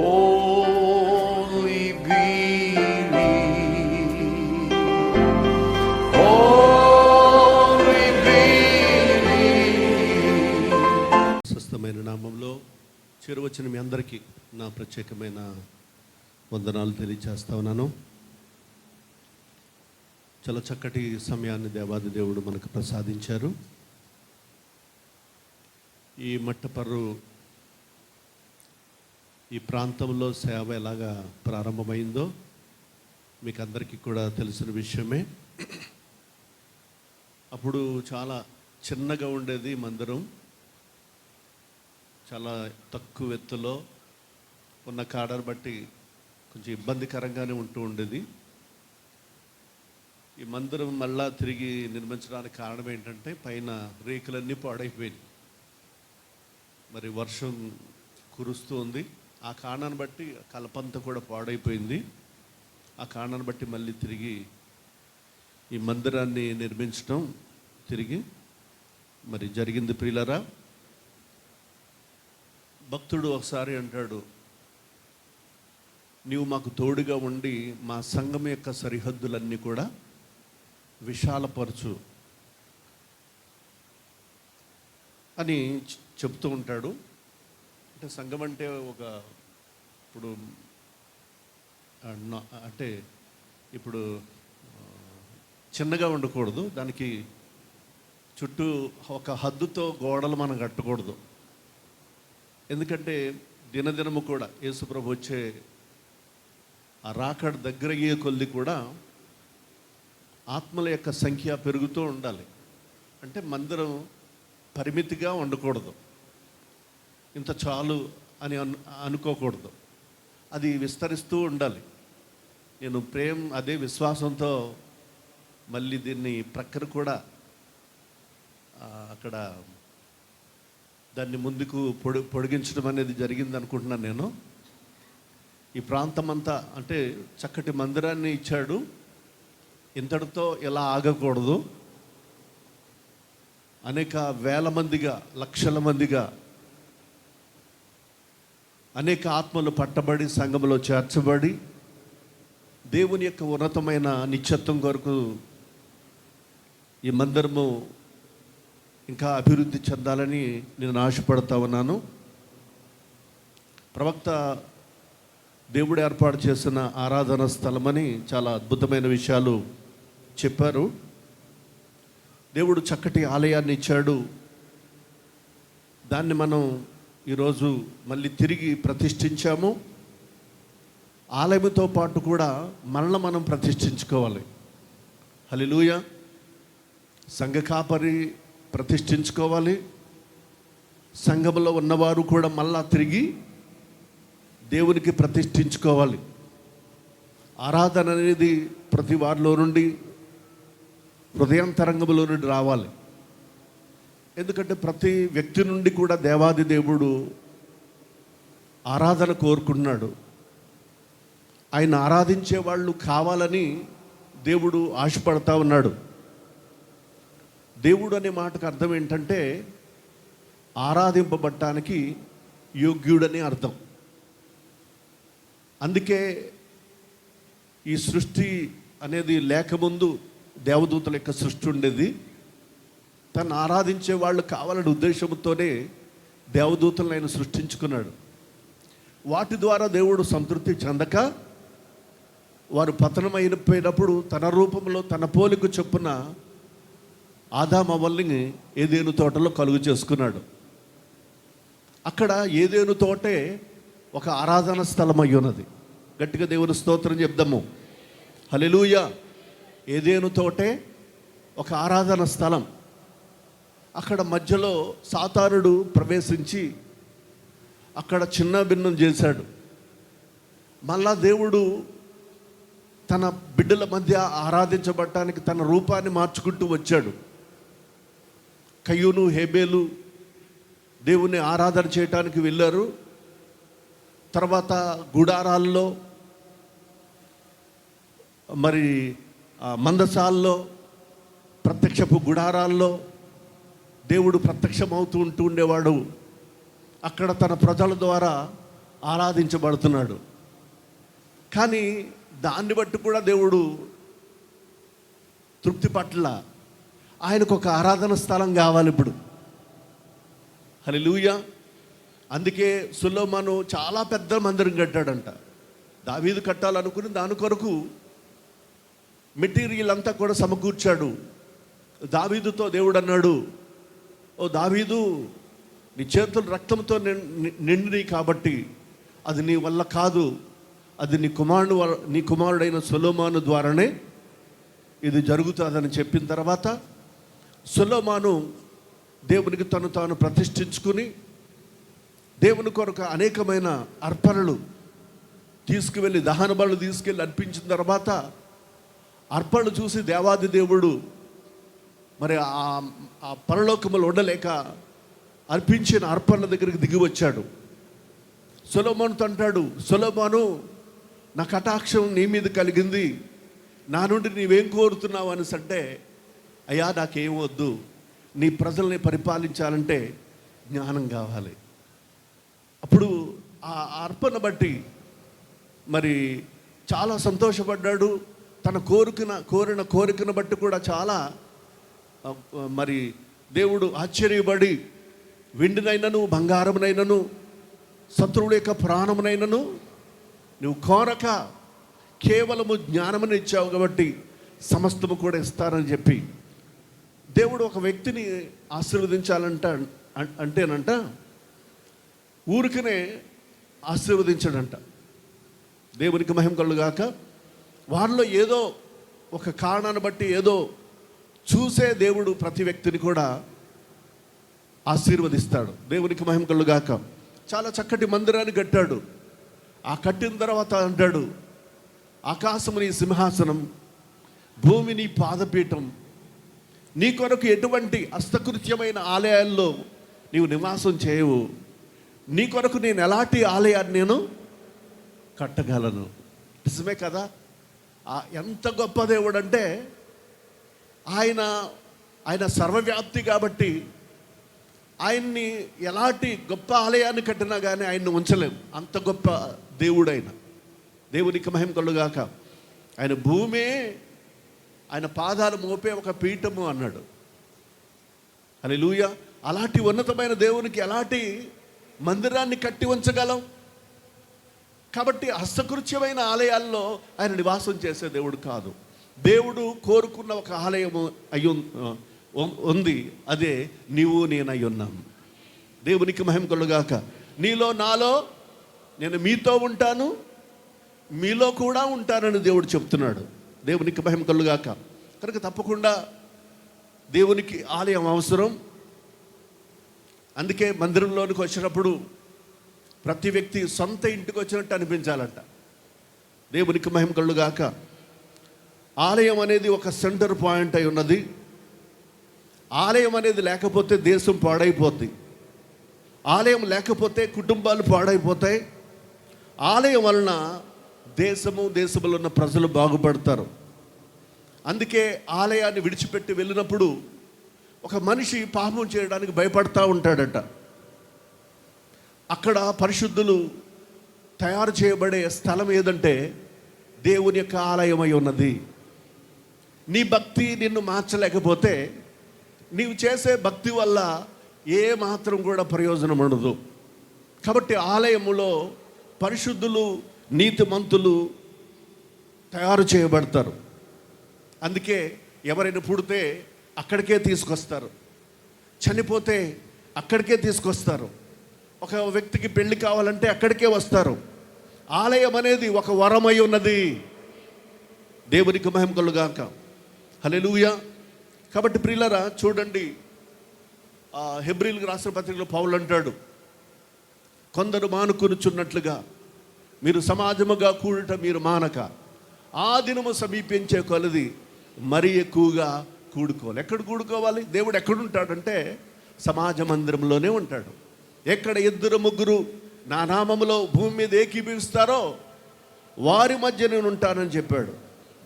Only believe. Only believe. స్వస్థమైన నామంలో చేరువచ్చిన మీ అందరికీ నా ప్రత్యేకమైన వందనాలు తెలియజేస్తా ఉన్నాను చాలా చక్కటి సమయాన్ని దేవాది దేవుడు మనకు ప్రసాదించారు ఈ మట్టపర్రు ఈ ప్రాంతంలో సేవ ఎలాగా ప్రారంభమైందో మీకు అందరికీ కూడా తెలిసిన విషయమే. అప్పుడు చాలా చిన్నగా ఉండేది మందిరం. చాలా తక్కువ ఎత్తులో ఉన్న కాడను బట్టి కొంచెం ఇబ్బందికరంగానే ఉంటూ ఉండేది. ఈ మందిరం మళ్ళా తిరిగి నిర్మించడానికి కారణం ఏంటంటే పైన రేకులన్నీ పాడైపోయినాయి. మరి వర్షం కురుస్తూ ఉంది. ఆ కారణాన్ని బట్టి కలపంతా కూడా పాడైపోయింది. ఆ కారణాన్ని బట్టి మళ్ళీ తిరిగి ఈ మందిరాన్ని నిర్మించడం తిరిగి మరి జరిగింది ప్రియులరా. భక్తుడు ఒకసారి అంటాడు నీవు మాకు తోడుగా ఉండి మా సంఘం యొక్క సరిహద్దులన్నీ కూడా విశాలపరచు అని చెప్తూ ఉంటాడు. అంటే సంఘం అంటే ఒక ఇప్పుడు అంటే ఇప్పుడు చిన్నగా ఉండకూడదు. దానికి చుట్టూ ఒక హద్దుతో గోడలు మనం కట్టకూడదు. ఎందుకంటే దినదినము కూడా యేసుప్రభు వచ్చే ఆ రాకడ దగ్గర అయ్యే కొద్ది కూడా ఆత్మల యొక్క సంఖ్య పెరుగుతూ ఉండాలి. అంటే మందిరం పరిమితిగా ఉండకూడదు. ఇంత చాలు అని అను అనుకోకూడదు. అది విస్తరిస్తూ ఉండాలి. నేను ప్రేమ అదే విశ్వాసంతో మళ్ళీ దీన్ని ప్రక్కన కూడా అక్కడ దాన్ని ముందుకు పొడి పొడిగించడం అనేది జరిగింది అనుకుంటున్నాను నేను. ఈ ప్రాంతం అంతా అంటే చక్కటి మందిరాన్ని ఇచ్చాడు. ఇంతటితో ఇలా ఆగకూడదు. అనేక వేల మందిగా లక్షల మందిగా అనేక ఆత్మలు పట్టబడి సంఘంలో చేర్చబడి దేవుని యొక్క ఉన్నతమైన నిత్యత్వం కొరకు ఈ మందిరము ఇంకా అభివృద్ధి చెందాలని నేను ఆశపడతా ఉన్నాను. ప్రవక్త దేవుడు ఏర్పాటు చేసిన ఆరాధన స్థలమని చాలా అద్భుతమైన విషయాలు చెప్పారు. దేవుడు చక్కటి ఆలయాన్ని ఇచ్చాడు. దాన్ని మనం ఈరోజు మళ్ళీ తిరిగి ప్రతిష్ఠించాము. ఆలయంతో పాటు కూడా మనల్ని మనం ప్రతిష్ఠించుకోవాలి. హలిలూయ సంఘ కాపరి ప్రతిష్ఠించుకోవాలి. సంఘంలో ఉన్నవారు కూడా మళ్ళా తిరిగి దేవునికి ప్రతిష్ఠించుకోవాలి. ఆరాధన అనేది ప్రతి వారిలో నుండి హృదయాంతరంగంలో నుండి రావాలి. ఎందుకంటే ప్రతి వ్యక్తి నుండి కూడా దేవాది దేవుడు ఆరాధన కోరుకున్నాడు ఆయన ఆరాధించే వాళ్ళు కావాలని దేవుడు ఆశపడతా ఉన్నాడు. దేవుడు అనే మాటకు అర్థం ఏంటంటే ఆరాధింపబడటానికి యోగ్యుడని అర్థం. అందుకే ఈ సృష్టి అనేది లేకముందు దేవదూతల యొక్క సృష్టి ఉండేది. తను ఆరాధించే వాళ్ళు కావాలనే ఉద్దేశంతోనే దేవదూతలను ఆయన సృష్టించుకున్నాడు. వాటి ద్వారా దేవుడు సంతృప్తి చెందక వారు పతనమైపోయినప్పుడు తన రూపంలో తన పోలిక చొప్పున ఆదామవల్లిని ఏదేను తోటలో కలుగు చేసుకున్నాడు. అక్కడ ఏదేను తోటే ఒక ఆరాధన స్థలం అయి ఉన్నది. గట్టిగా దేవుని స్తోత్రం చెప్దాము. హలెలూయ ఏదేను తోటే ఒక ఆరాధన స్థలం. అక్కడ మధ్యలో సాతారుడు ప్రవేశించి అక్కడ చిన్న భిన్నం చేశాడు. మళ్ళా దేవుడు తన బిడ్డల మధ్య ఆరాధించబడటానికి తన రూపాన్ని మార్చుకుంటూ వచ్చాడు. కయ్యూను హేబేలు దేవుని ఆరాధన చేయటానికి వెళ్ళారు. తర్వాత గుడారాల్లో మరి మందసాల్లో ప్రత్యక్షపు గుడారాల్లో దేవుడు ప్రత్యక్షమవుతూ ఉంటూ ఉండేవాడు. అక్కడ తన ప్రజల ద్వారా ఆరాధించబడుతున్నాడు. కానీ దాన్ని బట్టి కూడా దేవుడు తృప్తి పట్ల. ఆయనకు ఒక ఆరాధన స్థలం కావాలి ఇప్పుడు. హల్లెలూయా. అందుకే సులోమాను చాలా పెద్ద మందిరం కట్టాడంట. దావీదు కట్టాలనుకుని దాని కొరకు మెటీరియల్ అంతా కూడా సమకూర్చాడు. దావీదుతో దేవుడు అన్నాడు ఓ దావీదు నీ చేతులు రక్తంతో నిం- నిండినవి కాబట్టి అది నీ వల్ల కాదు. అది నీ కుమారుడు వల్ల- నీ కుమారుడైన సొలోమాను ద్వారానే ఇది జరుగుతుందని చెప్పిన తర్వాత సొలోమాను దేవునికి తను తాను ప్రతిష్ఠించుకుని దేవుని కొరకు అనేకమైన అర్పణలు తీసుకువెళ్ళి దహన బలు తీసుకెళ్ళి అర్పించిన తర్వాత అర్పణలు చూసి దేవాది దేవుడు మరి ఆ ఆ పరలోకములు ఉండలేక అర్పించిన అర్పణల దగ్గరికి దిగి వచ్చాడు. సొలోమానుతో అంటాడు సొలోమాను నా కటాక్షం నీ మీద కలిగింది. నా నుండి నీవేం కోరుతున్నావు? అని అంటే అయ్యా నాకేం వద్దు. నీ ప్రజల్ని పరిపాలించాలంటే జ్ఞానం కావాలి. అప్పుడు ఆ అర్పణ బట్టి మరి చాలా సంతోషపడ్డాడు. తన కోరికన కోరిన కోరికను బట్టి కూడా చాలా మరి దేవుడు ఆశ్చర్యపడి వెండినైనను బంగారమునైనను శత్రువుల యొక్క ప్రాణమునైనను నువ్వు కోరక కేవలము జ్ఞానమని ఇచ్చావు కాబట్టి సమస్తము కూడా ఇస్తారని చెప్పి దేవుడు ఒక వ్యక్తిని ఆశీర్వదించాలంట అంటేనంట ఊరికనే ఆశీర్వదించాడంట. దేవునికి మహిమ కలుగాక వారిలో ఏదో ఒక కారణాన్ని బట్టి ఏదో చూసే దేవుడు ప్రతి వ్యక్తిని కూడా ఆశీర్వదిస్తాడు. దేవునికి మహిమ కలుగాక. చాలా చక్కటి మందిరాన్ని కట్టాడు. ఆ కట్టిన తర్వాత అంటాడు ఆకాశము నీ సింహాసనం భూమి నీ పాదపీఠం. నీ కొరకు ఎటువంటి హస్తకృత్యమైన ఆలయాల్లో నీవు నివాసం చేయవు. నీ కొరకు నేను ఎలాంటి ఆలయాన్ని నేను కట్టగలను. నిజమే కదా? ఆ ఎంత గొప్ప దేవుడు అంటే ఆయన ఆయన సర్వవ్యాప్తి కాబట్టి ఆయన్ని ఎలాంటి గొప్ప ఆలయాన్ని కట్టినా కానీ ఆయన్ని ఉంచలేం. అంత గొప్ప దేవుడు ఆయన దేవునికి మహిమ కలుగాక. ఆయన భూమే ఆయన పాదాలు మోపే ఒక పీఠము అన్నాడు. అని లూయ అలాంటి ఉన్నతమైన దేవునికి ఎలాంటి మందిరాన్ని కట్టి ఉంచగలం? కాబట్టి హస్తకృత్యమైన ఆలయాల్లో ఆయన నివాసం చేసే దేవుడు కాదు. దేవుడు కోరుకున్న ఒక ఆలయము అయ్యు ఉంది. అదే నీవు నేను అయి ఉన్నాం. దేవునికి మహిమ కలుగాక. నీలో నాలో నేను మీతో ఉంటాను. మీలో కూడా ఉంటానని దేవుడు చెప్తున్నాడు. దేవునికి మహిమ కలుగాక. కనుక తప్పకుండా దేవునికి ఆలయం అవసరం. అందుకే మందిరంలోనికి వచ్చినప్పుడు ప్రతి వ్యక్తి సొంత ఇంటికి వచ్చినట్టు అనిపించాలంట. దేవునికి మహిమ కళ్ళుగాక ఆలయం అనేది ఒక సెంటర్ పాయింట్ అయి ఉన్నది. ఆలయం అనేది లేకపోతే దేశం పాడైపోద్ది. ఆలయం లేకపోతే కుటుంబాలు పాడైపోతాయి. ఆలయం వలన దేశము దేశంలో ఉన్న ప్రజలు బాగుపడతారు. అందుకే ఆలయాన్ని విడిచిపెట్టి వెళ్ళినప్పుడు ఒక మనిషి పాపం చేయడానికి భయపడతా ఉంటాడట. అక్కడ పరిశుద్ధులు తయారు చేయబడే స్థలం ఏదంటే దేవుని యొక్క ఆలయమై ఉన్నది. నీ భక్తి నిన్ను మార్చలేకపోతే నీవు చేసే భక్తి వల్ల ఏ మాత్రం కూడా ప్రయోజనం ఉండదు. కాబట్టి ఆలయములో పరిశుద్ధులు నీతిమంతులు తయారు చేయబడతారు. అందుకే ఎవరైనా పుడితే అక్కడికే తీసుకొస్తారు. చనిపోతే అక్కడికే తీసుకొస్తారు. ఒక వ్యక్తికి పెళ్ళి కావాలంటే అక్కడికే వస్తారు. ఆలయం అనేది ఒక వరమై ఉన్నది. దేవునికి మహిమ కలుగాక. హల్లెలూయా. కాబట్టి ప్రియులరా చూడండి. ఆ హెబ్రిల్కి రాసిన పత్రికలో పౌలు అంటాడు కొందరు మానుకొనుచున్నట్లుగా మీరు సమాజముగా కూడట మీరు మానక. ఆ దినము సమీపించే కొలది మరీ ఎక్కువగా కూడుకోవాలి. ఎక్కడ కూడుకోవాలి? దేవుడు ఎక్కడుంటాడంటే సమాజ మందిరంలోనే ఉంటాడు. ఎక్కడ ఇద్దరు ముగ్గురు నా నామములో భూమి మీద ఏకీభవిస్తారో వారి మధ్య నేను ఉంటానని చెప్పాడు.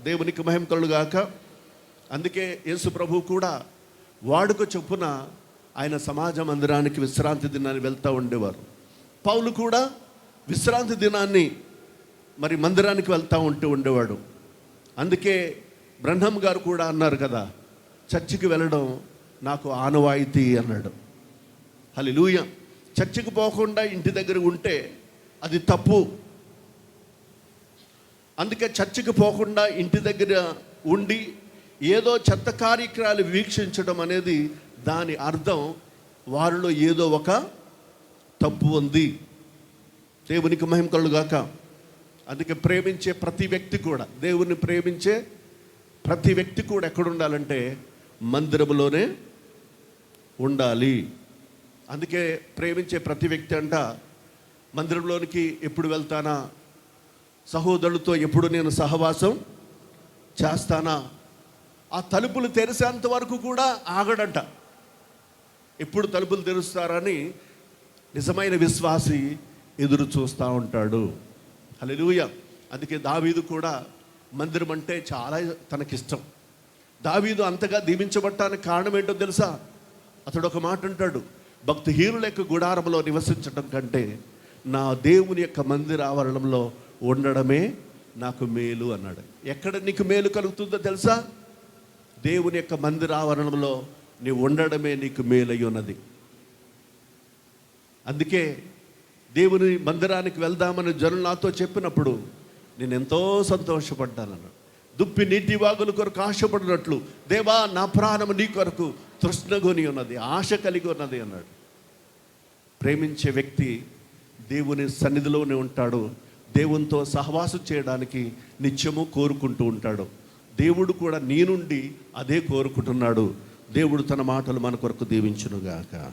దేవునికి మహిమ కలుగాక. అందుకే యేసు ప్రభు కూడా వాడుక చొప్పున ఆయన సమాజ మందిరానికి విశ్రాంతి దినాన్ని వెళ్తూ ఉండేవారు. పౌలు కూడా విశ్రాంతి దినాన్ని మరి మందిరానికి వెళ్తూ ఉంటూ ఉండేవాడు. అందుకే బ్రహ్మం గారు కూడా అన్నారు కదా చర్చికి వెళ్ళడం నాకు ఆనవాయితీ అన్నాడు. హలిలూయ చర్చికి పోకుండా ఇంటి దగ్గర ఉంటే అది తప్పు. అందుకే చర్చికి పోకుండా ఇంటి దగ్గర ఉండి ఏదో చెత్త కార్యక్రమాలు వీక్షించడం అనేది దాని అర్థం వారిలో ఏదో ఒక తప్పు ఉంది. దేవునికి మహిమ కలుగాక. అందుకే ప్రేమించే ప్రతి వ్యక్తి కూడా దేవుని ప్రేమించే ప్రతి వ్యక్తి కూడా ఎక్కడ ఉండాలంటే మందిరంలోనే ఉండాలి. అందుకే ప్రేమించే ప్రతి వ్యక్తి అంట మందిరంలోనికి ఎప్పుడు వెళ్తానా? సహోదరులతో ఎప్పుడు నేను సహవాసం చేస్తానా? ఆ తలుపులు తెరిసేంత వరకు కూడా ఆగడంట. ఎప్పుడు తలుపులు తెరుస్తారని నిజమైన విశ్వాసి ఎదురు చూస్తూ ఉంటాడు. హల్లెలూయా. అందుకే దావీదు కూడా మందిరం అంటే చాలా తనకిష్టం. దావీదు అంతగా దీవించబడటానికి కారణం ఏంటో తెలుసా? అతడు ఒక మాట అంటాడు భక్తిహీనుల యొక్క గుడారంలో నివసించడం కంటే నా దేవుని యొక్క మందిర ఆవరణంలో ఉండడమే నాకు మేలు అన్నాడు. ఎక్కడ నీకు మేలు కలుగుతుందో తెలుసా? దేవుని యొక్క మందిర ఆవరణంలో నీవు ఉండడమే నీకు మేలై ఉన్నది అందుకే దేవుని మందిరానికి వెళ్దామని జనులు నాతో చెప్పినప్పుడు నేను ఎంతో సంతోషపడ్డాను దుప్పి నీటి వాగుల కొరకు ఆశపడినట్లు దేవా నా ప్రాణము నీ కొరకు తృష్ణగొని ఉన్నది ఆశ కలిగి ఉన్నది అన్నాడు. ప్రేమించే వ్యక్తి దేవుని సన్నిధిలోనే ఉంటాడు. దేవునితో సహవాసం చేయడానికి నిత్యము కోరుకుంటూ ఉంటాడు. దేవుడు కూడా నీ నుండి అదే కోరుకుంటున్నాడు. దేవుడు తన మాటలు మన కొరకు దీవించునుగాక.